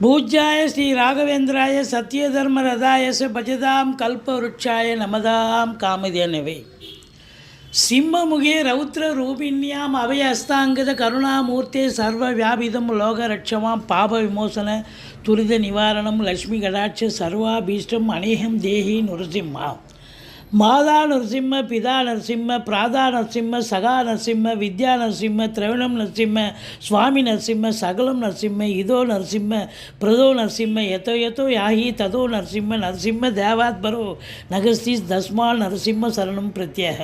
பூஜ்யாய ஸ்ரீ ராகவேந்திராய சத்யதர்ம ரதாயச பஜதாம் கல்பவருட்சாய நமதாம் காமதேனவே. சிம்மமுகே ரௌத்ர ரூபிண்யாம் அபய அஸ்தாங்கத கருணாமூர்த்தே சர்வ வியாபிதம் லோகரட்சமாம் பாப விமோசன துரித நிவாரணம் லக்ஷ்மி கடாட்ச சர்வாபீஷ்டம் அநேகம் தேகி நுரசிம்மாம். மாதா நரசிம்ம பிதா நரசிம்ம பிராதா நரசிம்ம சகா நரசிம்ம வித்யா நரசிம்ம திரவிணம் நரசிம்ம சுவாமி நரசிம்ம சகலம் நரசிம்ம இதோ நரசிம்ம பிரதோ நரசிம்ம எதோ எதோ யாகி ததோ நரசிம்ம நரசிம்ம தேவாத்பரோ நகஸ்தி தஸ்மால் நரசிம்ம சரணம் பிரத்யேக.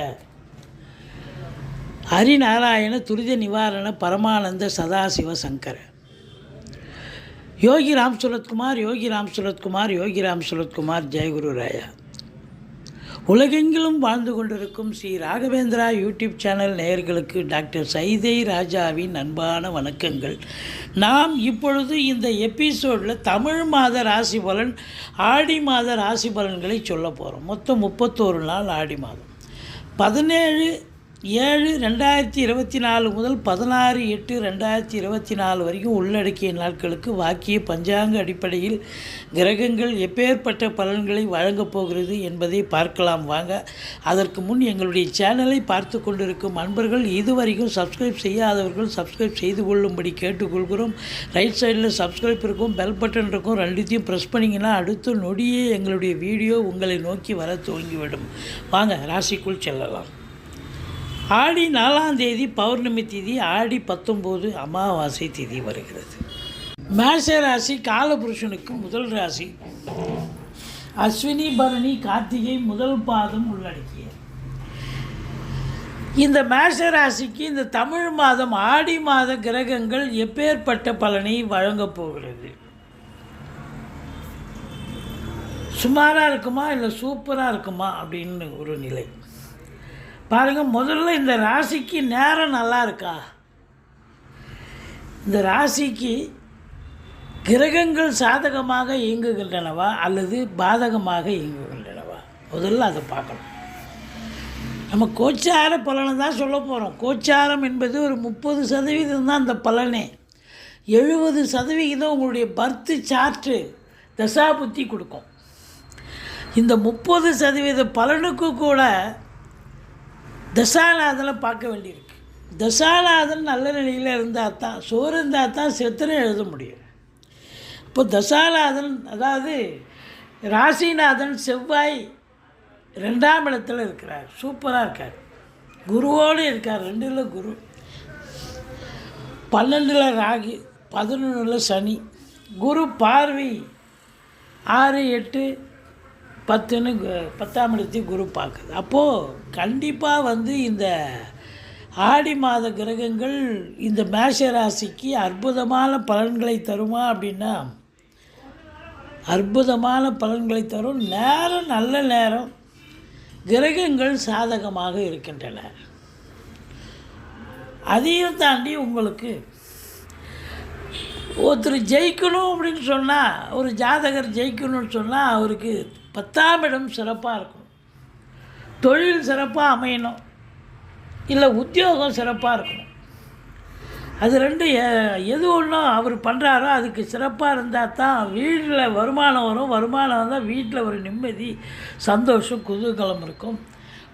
ஹரிநாராயண துரித நிவாரண பரமானந்த சதாசிவ சங்கர. யோகி ராம் சுரத்குமார் யோகி ராம் சுரத்குமார் யோகி ராம் சுரத்குமார் ஜெயகுரு ராயா. உலகெங்கிலும் வாழ்ந்து கொண்டிருக்கும் ஸ்ரீ ராகவேந்திரா யூடியூப் சேனல் நேயர்களுக்கு டாக்டர் சைதை ராஜாவின் அன்பான வணக்கங்கள். நாம் இப்பொழுது இந்த எபிசோடில் தமிழ் மாத ராசி பலன் ஆடி மாத ராசி பலன்களை சொல்ல போகிறோம் மொத்தம் முப்பத்தோரு நாள் ஆடி மாதம். பதினேழு ஏழு ரெண்டாயிரத்தி இருபத்தி நாலு முதல் பதினாறு எட்டு ரெண்டாயிரத்தி இருபத்தி நாலு வரைக்கும் உள்ளடக்கிய நாட்களுக்கு வாக்கிய பஞ்சாங்க அடிப்படையில் கிரகங்கள் எப்பேற்பட்ட பலன்களை வழங்கப் போகிறது என்பதை பார்க்கலாம் வாங்க. அதற்கு முன் எங்களுடைய சேனலை பார்த்து கொண்டிருக்கும் அன்பர்கள் இதுவரைக்கும் சப்ஸ்கிரைப் செய்யாதவர்கள் சப்ஸ்கிரைப் செய்து கொள்ளும்படி கேட்டுக்கொள்கிறோம். ரைட் சைடில் சப்ஸ்கிரைப் இருக்கும் பெல் பட்டன் இருக்கும் ரெண்டுத்தையும் ப்ரெஸ் பண்ணிங்கன்னா அடுத்த நொடியே எங்களுடைய வீடியோ உங்களை நோக்கி வர துவங்கிவிடும். வாங்க ராசிக்குள் செல்லலாம். ஆடி நாலாம் தேதி பௌர்ணமி திதி ஆடி பத்தொம்போது அமாவாசை திதி வருகிறது. மேஷ ராசி காலபுருஷனுக்கு முதல் ராசி. அஸ்வினி பரணி கார்த்திகை முதல் பாதம் உள்ளடக்கிய. இந்த மேஷ ராசிக்கு இந்த தமிழ் மாதம் ஆடி மாத கிரகங்கள் எப்பேற்பட்ட பலனை வழங்கப் போகிறது? சுமாராக இருக்குமா இல்லை சூப்பராக இருக்குமா அப்படின்னு ஒரு நிலை. பாருங்கள் முதல்ல இந்த ராசிக்கு நேரம் நல்லா இருக்கா? இந்த ராசிக்கு கிரகங்கள் சாதகமாக இயங்குகின்றனவா அல்லது பாதகமாக இயங்குகின்றனவா? முதல்ல அதை பார்க்கணும். நம்ம கோச்சார பலனை தான் சொல்ல போகிறோம் கோச்சாரம் என்பது ஒரு முப்பது சதவீதம் தான் அந்த பலனே. எழுபது சதவிகிதம் உங்களுடைய பர்த்து சார்ட்டு தசாபுத்தி கொடுக்கும். இந்த முப்பது சதவீத பலனுக்கு கூட தசாநாதனை பார்க்க வேண்டியிருக்கு. தசாநாதன் நல்ல நிலையில் இருந்தால் தான் சோறு இருந்தால் தான் செத்துன்னு எழுத முடியும். இப்போ தசாநாதன் அதாவது ராசிநாதன் செவ்வாய் ரெண்டாம் இடத்துல இருக்கிறார். சூப்பராக இருக்கார். குருவோடு இருக்கார். ரெண்டில் குரு. பன்னெண்டில் ராகி. பதினொன்றில் சனி. குரு பார்வை ஆறு எட்டு பத்துன்னு பத்தாம் இடத்தையும் குரு பார்க்குது. அப்போது கண்டிப்பாக வந்து இந்த ஆடி மாத கிரகங்கள் இந்த மேஷ ராசிக்கு அற்புதமான பலன்களை தருமா அப்படின்னா அற்புதமான பலன்களை தரும். நேரம் நல்ல நேரம் கிரகங்கள் சாதகமாக இருக்கின்றன. அதையும் தாண்டி உங்களுக்கு ஒருத்தர் ஜெயிக்கணும் அப்படின்னு சொன்னால் ஒரு ஜாதகர் ஜெயிக்கணும்னு சொன்னால் அவருக்கு பத்தாம் இடம் சிறப்பாக இருக்கணும் தொழில் சிறப்பாக அமையணும். இல்லை உத்தியோகம் சிறப்பாக இருக்கணும் அது ரெண்டு எது ஒன்றும் அவர் பண்ணுறாரோ அதுக்கு சிறப்பாக இருந்தால் தான் வீட்டில் வருமானம் வரும். வருமானம் வந்தால் வீட்டில் ஒரு நிம்மதி சந்தோஷம் குதூகலம் இருக்கும்.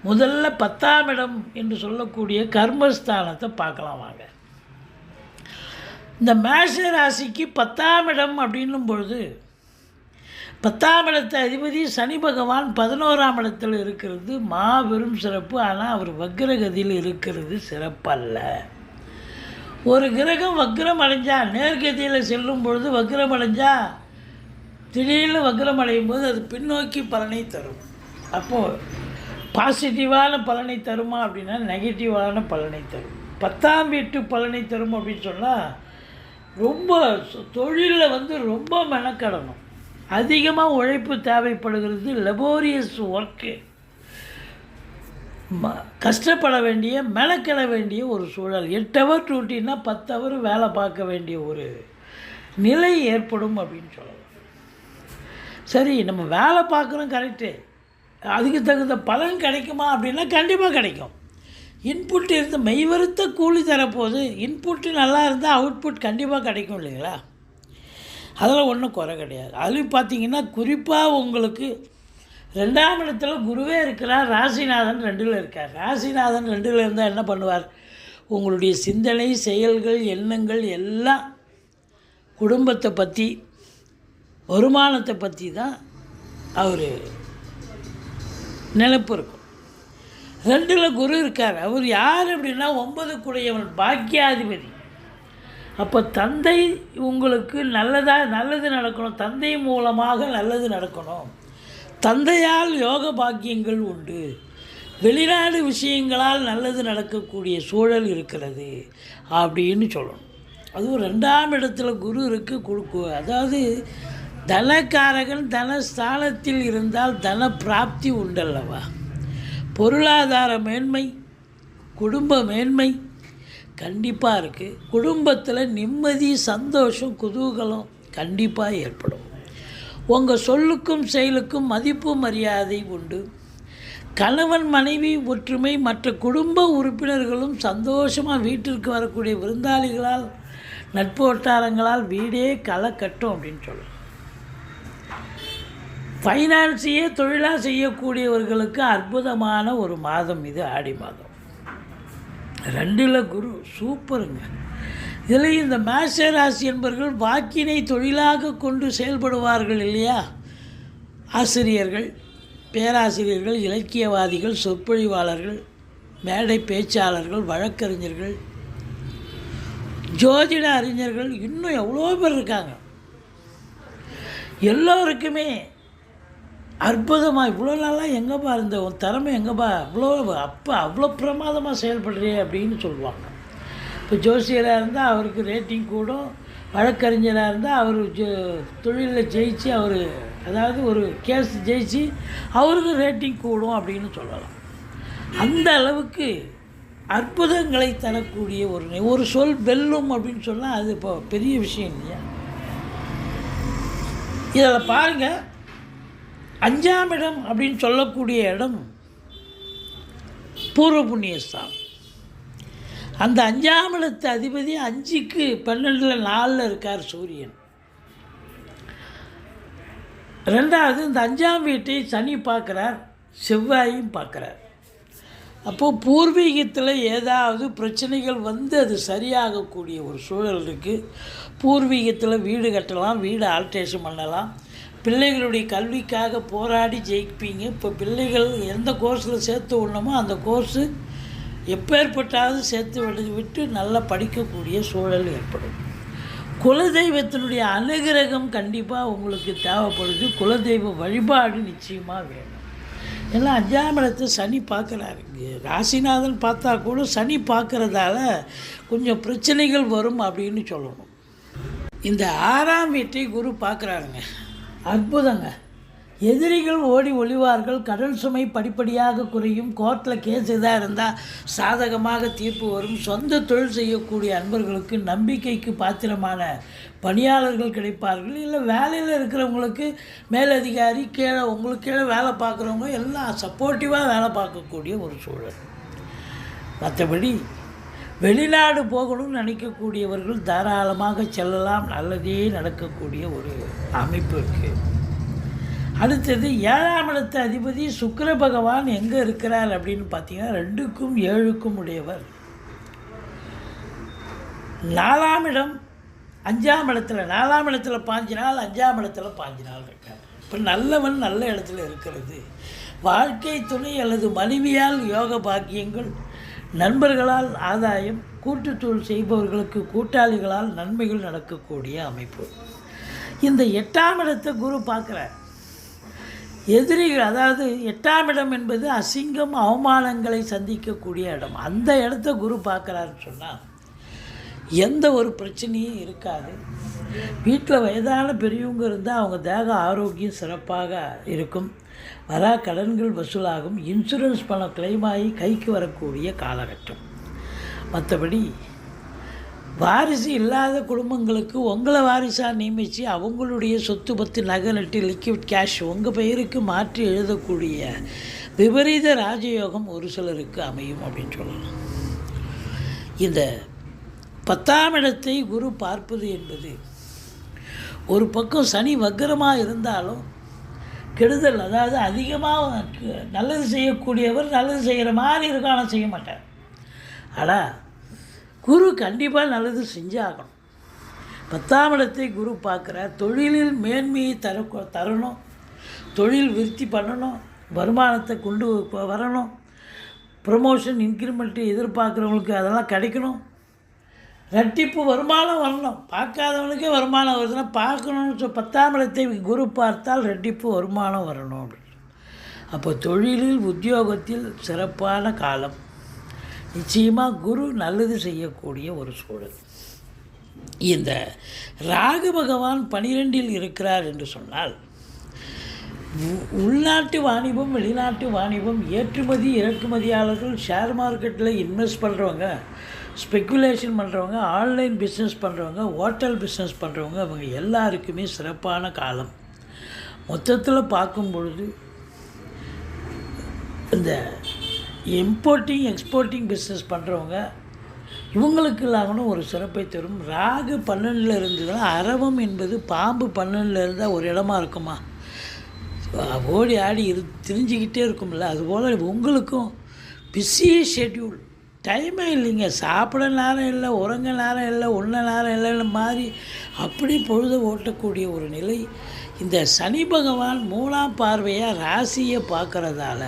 முதல்ல பத்தாம் இடம் என்று சொல்லக்கூடிய கர்மஸ்தானத்தை பார்க்கலாம் வாங்க. இந்த மேஷ ராசிக்கு பத்தாம் இடம் அப்படின்னும் பொழுது பத்தாம் இடத்து அதிபதி சனி பகவான் பதினோராம் இடத்தில் இருக்கிறது மாபெரும் சிறப்பு. ஆனால் அவர் வக்ரகதியில் இருக்கிறது சிறப்பல்ல. ஒரு கிரகம் வக்ரம் அடைஞ்சால் நேர்கதியில் செல்லும் பொழுது வக்ரம் அடைஞ்சால் திடீர்னு வக்ரம் அடையும் போது அது பின்னோக்கி பலனை தரும். அப்போது பாசிட்டிவான பலனை தருமா அப்படின்னா நெகட்டிவான பலனை தரும். பத்தாம் வீட்டு பலனை தரும் அப்படின்னு சொன்னால் ரொம்ப தொழிலில் வந்து ரொம்ப மெனக்கடணும். அதிகமாக உழைப்பு தேவைப்படுகிறது லெபோரியஸ் ஒர்க்கு ம கஷ்டப்பட வேண்டிய மெனக்கிட வேண்டிய ஒரு சூழல். எட்டு ஹவர் டியூட்டின்னா பத்து ஹவர் வேலை பார்க்க வேண்டிய ஒரு நிலை ஏற்படும் அப்படின்னு சொல்லலாம். சரி நம்ம வேலை பார்க்குறோம் கரெக்டு அதுக்கு தகுந்த பலன் கிடைக்குமா அப்படின்னா கண்டிப்பாக கிடைக்கும். இன்புட் இருந்து மெய்வருத்த கூலி தரப்போகுது இன்புட்டு நல்லா இருந்தால் அவுட்புட் கண்டிப்பாக கிடைக்கும் இல்லைங்களா? அதில் ஒன்றும் குறை கிடையாது. அதுலேயும் பார்த்தீங்கன்னா குறிப்பாக உங்களுக்கு ரெண்டாம் இடத்துல குருவே இருக்கிறார் ராசிநாதன் ரெண்டில் இருக்கார். ராசிநாதன் ரெண்டில் இருந்தால் என்ன பண்ணுவார்? உங்களுடைய சிந்தனை செயல்கள் எண்ணங்கள் எல்லாம் குடும்பத்தை பற்றி வருமானத்தை பற்றி தான் அவர் நினைப்பு இருக்கும். ரெண்டில் குரு இருக்கார். அவர் யார் அப்படின்னா ஒன்பது கூடையவன் பாக்கியாதிபதி. அப்போ தந்தை உங்களுக்கு நல்லதாக நல்லது நடக்கணும். தந்தை மூலமாக நல்லது நடக்கணும். தந்தையால் யோக பாக்கியங்கள் உண்டு. வெளிநாடு விஷயங்களால் நல்லது நடக்கக்கூடிய சூழல் இருக்கிறது அப்படின்னு சொல்லணும். அதுவும் ரெண்டாம் இடத்துல குரு இருக்கு கொடுக்கு அதாவது தனக்காரகன் தனஸ்தானத்தில் இருந்தால் தன பிராப்தி உண்டல்லவா? பொருளாதார மேன்மை குடும்ப மேன்மை கண்டிப்பாக இருக்குது குடும்பத்தில் நிம்மதி சந்தோஷம் குதூகலம் கண்டிப்பாக ஏற்படும். உங்கள் சொல்லுக்கும் செயலுக்கும் மதிப்பு மரியாதை உண்டு. கணவன் மனைவி ஒற்றுமை மற்ற குடும்ப உறுப்பினர்களும் சந்தோஷமாக வீட்டிற்கு வரக்கூடிய விருந்தாளிகளால் நட்பு வட்டாரங்களால் வீடே களை கட்டும் அப்படின்னு சொல்லலாம் ஃபைனான்ஸையே தொழிலாக செய்யக்கூடியவர்களுக்கு அற்புதமான ஒரு மாதம் இது ஆடி மாதம். ரெண்டில் குரு சூப்பருங்க. இதில் இந்த மேஷ ராசி என்பவர்கள் வாக்கினை தொழிலாக கொண்டு செயல்படுவார்கள் இல்லையா? ஆசிரியர்கள் பேராசிரியர்கள் இலக்கியவாதிகள் சொற்பொழிவாளர்கள் மேடை பேச்சாளர்கள் வழக்கறிஞர்கள் ஜோதிட அறிஞர்கள் இன்னும் எவ்வளோ பேர் இருக்காங்க? எல்லோருக்குமே அற்புதமாக இவ்வளோ நாளாக எங்கேப்பா இருந்த உன் திறமை எங்கேப்பா அவ்வளோ அப்போ அவ்வளோ பிரமாதமாக செயல்படுறே அப்படின்னு சொல்லுவாங்க. இப்போ ஜோசியராக இருந்தால் அவருக்கு ரேட்டிங் கூடும். வழக்கறிஞராக இருந்தால் அவர் ஜோ தொழிலில் ஜெயிச்சு அவர் அதாவது ஒரு கேஸ் ஜெயிச்சு அவருக்கு ரேட்டிங் கூடும் அப்படின்னு சொல்லலாம். அந்த அளவுக்கு அற்புதங்களை தரக்கூடிய ஒரு ஒரு சொல் வெல்லும் அப்படின்னு சொன்னால் அது இப்போ பெரிய விஷயம் இல்லையா? இதில் பாருங்கள் அஞ்சாம் இடம் அப்படின்னு சொல்லக்கூடிய இடம் பூர்வ புண்ணியஸ்தானம். அந்த அஞ்சாம் இடத்து அதிபதி அஞ்சுக்கு பன்னெண்டில் நாலில் இருக்கார் சூரியன். ரெண்டாவது இந்த அஞ்சாம் வீட்டை சனி பார்க்குறார் செவ்வாயும் பார்க்குறார். அப்போது பூர்வீகத்தில் ஏதாவது பிரச்சனைகள் வந்து அது சரியாகக்கூடிய ஒரு சூழல் இருக்குது பூர்வீகத்தில் வீடு கட்டலாம் வீடு ஆல்ட்ரேஷன் பண்ணலாம். பிள்ளைகளுடைய கல்விக்காக போராடி ஜெயிப்பீங்க. இப்போ பிள்ளைகள் எந்த கோர்ஸில் சேர்த்து விடணுமோ அந்த கோர்ஸு எப்பேற்பட்டாவது சேர்த்து விடு விட்டு நல்லா படிக்கக்கூடிய சூழல் ஏற்படும். குலதெய்வத்தினுடைய அனுகிரகம் கண்டிப்பாக உங்களுக்கு தேவைப்படுது. குலதெய்வ வழிபாடு நிச்சயமாக வேணும். ஏன்னா அஞ்சாம் இடத்தை சனி பார்க்குறாரு. ராசிநாதன் பார்த்தா கூட சனி பார்க்குறதால கொஞ்சம் பிரச்சனைகள் வரும் அப்படின்னு சொல்லணும். இந்த ஆறாம் வீட்டை குரு பார்க்குறாருங்க. அற்புதங்க. எதிரிகள் ஓடி ஒளிவார்கள் கடல் சுமை படிப்படியாக குறையும் கோர்ட்டில் கேஸ் இதாக இருந்தால் சாதகமாக தீர்ப்பு வரும். சொந்த தொழில் செய்யக்கூடிய அன்பர்களுக்கு நம்பிக்கைக்கு பாத்திரமான பணியாளர்கள் கிடைப்பார்கள். இல்லை வேலையில் இருக்கிறவங்களுக்கு மேலதிகாரி கீழே உங்களுக்கு கீழே வேலை பார்க்குறவங்க எல்லாம் சப்போர்ட்டிவாக வேலை பார்க்கக்கூடிய ஒரு சூழல். மற்றபடி வெளிநாடு போகணும்னு நினைக்கக்கூடியவர்கள் தாராளமாக செல்லலாம். நல்லதே நடக்கக்கூடிய ஒரு அமைப்பு இருக்குது அடுத்தது ஏழாம் இடத்த அதிபதி சுக்கர பகவான் எங்கே இருக்கிறார் அப்படின்னு பார்த்தீங்கன்னா ரெண்டுக்கும் ஏழுக்கும் உடையவர். நாலாம் இடம் அஞ்சாம் இடத்துல நாலாம் இடத்துல பாஞ்சு நாள் அஞ்சாம் இடத்துல பாஞ்சு நாள் இருக்கார். இப்போ நல்லவன் நல்ல இடத்துல இருக்கிறது. வாழ்க்கை துணை அல்லது மனைவியால் யோக பாக்கியங்கள் நண்பர்களால் ஆதாயம் கூட்டுத்தொழில் செய்பவர்களுக்கு கூட்டாளிகளால் நன்மைகள் நடக்கக்கூடிய அமைப்பு. இந்த எட்டாம் இடத்தை குரு பார்க்குறார். எதிரிகள் அதாவது எட்டாம் இடம் என்பது அசிங்கம் அவமானங்களை சந்திக்கக்கூடிய இடம். அந்த இடத்த குரு பார்க்குறாருன்னு சொன்னால் எந்த ஒரு பிரச்சனையும் இருக்காது. வீட்டில் வயதான பெரியவங்க இருந்தால் அவங்க தேக ஆரோக்கியம் சிறப்பாக இருக்கும். வரா கடன்கள் வசூலாகும். இன்சூரன்ஸ் பணம் கிளைம் ஆகி கைக்கு வரக்கூடிய காலகட்டம். மற்றபடி வாரிசு இல்லாத குடும்பங்களுக்கு உங்களை வாரிசாக நியமித்து அவங்களுடைய சொத்து பத்து நகை நட்டு லிக்விட் கேஷ் உங்கள் பெயருக்கு மாற்றி எழுதக்கூடிய விபரீத ராஜயோகம் ஒரு சிலருக்கு அமையும் அப்படின்னு சொல்லலாம். இந்த பத்தாம் இடத்தை குரு பார்ப்பது என்பது ஒரு பக்கம் சனி வக்கரமாக இருந்தாலும் கெடுதல் அதாவது அதிகமாக நல்லது செய்யக்கூடியவர் நல்லது செய்கிற மாதிரி இருக்கும் ஆனால் செய்ய மாட்டார். ஆனால் குரு கண்டிப்பாக நல்லது செஞ்சாகணும். பத்தாம் இடத்தை குரு பார்க்குறார். தொழிலில் மேன்மையை தர தரணும். தொழில் விருத்தி பண்ணணும். வருமானத்தை கொண்டு வரணும். ப்ரமோஷன் இன்க்ரிமெண்ட்டு எதிர்பார்க்குறவங்களுக்கு அதெல்லாம் கிடைக்கணும். ரெட்டிப்பு வருமானம் வரணும். பார்க்காதவனுக்கே வருமானம் வருதுன்னா பார்க்கணும்னு சொ பத்தாம் இடத்தை குரு பார்த்தால் ரெட்டிப்பு வருமானம் வரணும் அப்படின்னு. அப்போ தொழிலில் உத்தியோகத்தில் சிறப்பான காலம். நிச்சயமாக குரு நல்லது செய்யக்கூடிய ஒரு சூழல். இந்த ராகு பகவான் பனிரெண்டில் இருக்கிறார் என்று சொன்னால் உ- உள்நாட்டு வாணிபம் வெளிநாட்டு வாணிபம் ஏற்றுமதி இறக்குமதியாளர்கள் ஷேர் மார்க்கெட்டில் இன்வெஸ்ட் பண்ணுறவங்க ஸ்பெக்குலேஷன் பண்ணுறவங்க ஆன்லைன் பிஸ்னஸ் பண்ணுறவங்க ஹோட்டல் பிஸ்னஸ் பண்ணுறவங்க அவங்க எல்லாருக்குமே சிறப்பான காலம். மொத்தத்தில் பார்க்கும் பொழுது இந்த இம்போர்ட்டிங் எக்ஸ்போர்ட்டிங் பிஸ்னஸ் பண்ணுறவங்க இவங்களுக்கு இல்லாமலும் ஒரு சிறப்பை தரும். ராகு பன்னெண்டில் இருந்ததுன்னா அரவம் என்பது பாம்பு பன்னெண்டில் இருந்தால் ஒரு இடமா இருக்குமா? ஓடி ஆடி இரு திரிஞ்சிக்கிட்டே இருக்கும்ல. அதுபோல் உங்களுக்கும் பிஸி ஷெட்யூல் டைமே இல்லைங்க. சாப்பிட நேரம் இல்லை உறங்க நேரம் இல்லை உண்ண நேரம் இல்லைன்னு மாதிரி அப்படி பொழுது ஓட்டக்கூடிய ஒரு நிலை. இந்த சனி பகவான் மூணாம் பார்வையாக ராசியை பார்க்குறதால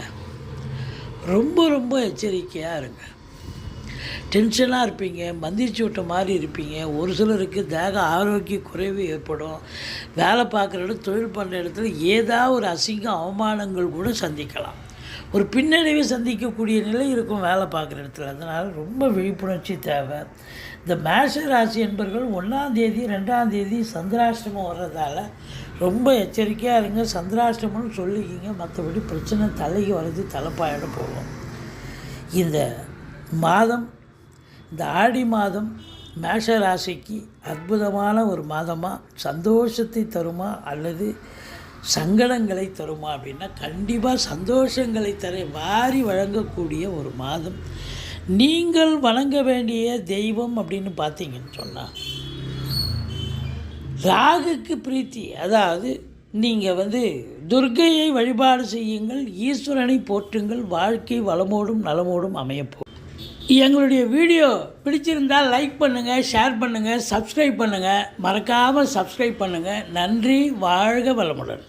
ரொம்ப ரொம்ப எச்சரிக்கையாக இருங்க. டென்ஷனாக இருப்பீங்க மந்திரிச்சு விட்ட மாதிரி இருப்பீங்க. ஒரு சிலருக்கு தேக ஆரோக்கிய குறைவு ஏற்படும். வேலை பார்க்குற இடம் தொழில் பண்ணுற இடத்துல ஏதாவது ஒரு அசிங்க அவமானங்கள் கூட சந்திக்கலாம். ஒரு பின்னடைவை சந்திக்கக்கூடிய நிலை இருக்கும் வேலை பார்க்குற இடத்துல. அதனால் ரொம்ப விழிப்புணர்ச்சி தேவை. இந்த மேஷ ராசி என்பர்கள் ஒன்றாம் தேதி ரெண்டாம் தேதி சந்திராஷ்டமம் வர்றதால ரொம்ப எச்சரிக்கையாக இருங்க. சந்திராஷ்டமம்னு சொல்லிக்கிங்க. மற்றபடி பிரச்சனை தலைக்கு வர்றது தலைப்பாயிட போகும். இந்த மாதம் இந்த ஆடி மாதம் மேஷ ராசிக்கு அற்புதமான ஒரு மாதமாக சந்தோஷத்தை தருமா அல்லது சங்கடங்களை தருமா அப்படின்னா கண்டிப்பாக சந்தோஷங்களை தர வாரி வழங்கக்கூடிய ஒரு மாதம். நீங்கள் வணங்க வேண்டிய தெய்வம் அப்படின்னு பார்த்தீங்கன்னு சொன்னால் ராகுக்கு பிரீத்தி. அதாவது நீங்கள் வந்து துர்க்கையை வழிபாடு செய்யுங்கள் ஈஸ்வரனை போற்றுங்கள் வாழ்க்கை வளமோடும் நலமோடும் அமையப்போம் எங்களுடைய வீடியோ பிடிச்சிருந்தால் லைக் பண்ணுங்கள் ஷேர் பண்ணுங்கள் சப்ஸ்கிரைப் பண்ணுங்கள் மறக்காமல் சப்ஸ்கிரைப் பண்ணுங்கள் நன்றி வாழ்க வளமுடன்.